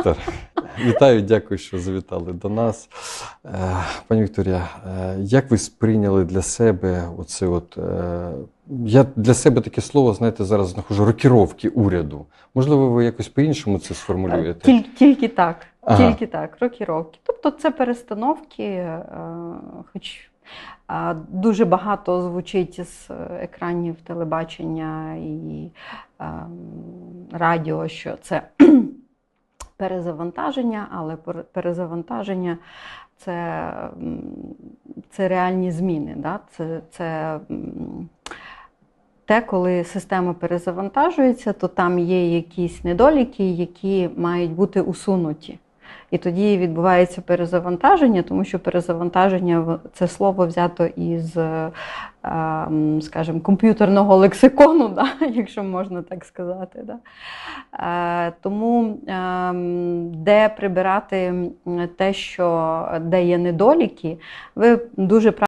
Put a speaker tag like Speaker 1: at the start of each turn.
Speaker 1: Віктор. Вітаю, дякую, що завітали до нас. Е, Пані Вікторія, е, як ви сприйняли для себе оце от. е, Я для себе таке слово, знаєте, зараз знаходжу рокіровки уряду. Можливо, ви якось по-іншому це сформулюєте?
Speaker 2: Тіль, тільки так.
Speaker 1: Ага.
Speaker 2: Тільки так, роки-роки. Тобто це перестановки, хоч дуже багато звучить з екранів телебачення і е, радіо, що це перезавантаження, але перезавантаження це, це реальні зміни. Да? Це, це те, коли система перезавантажується, то там є якісь недоліки, які мають бути усунуті. І тоді відбувається перезавантаження, тому що перезавантаження це слово взято із, скажімо, комп'ютерного лексикону, да, якщо можна так сказати. Да. Тому де прибирати те, що де є недоліки, ви дуже правильно.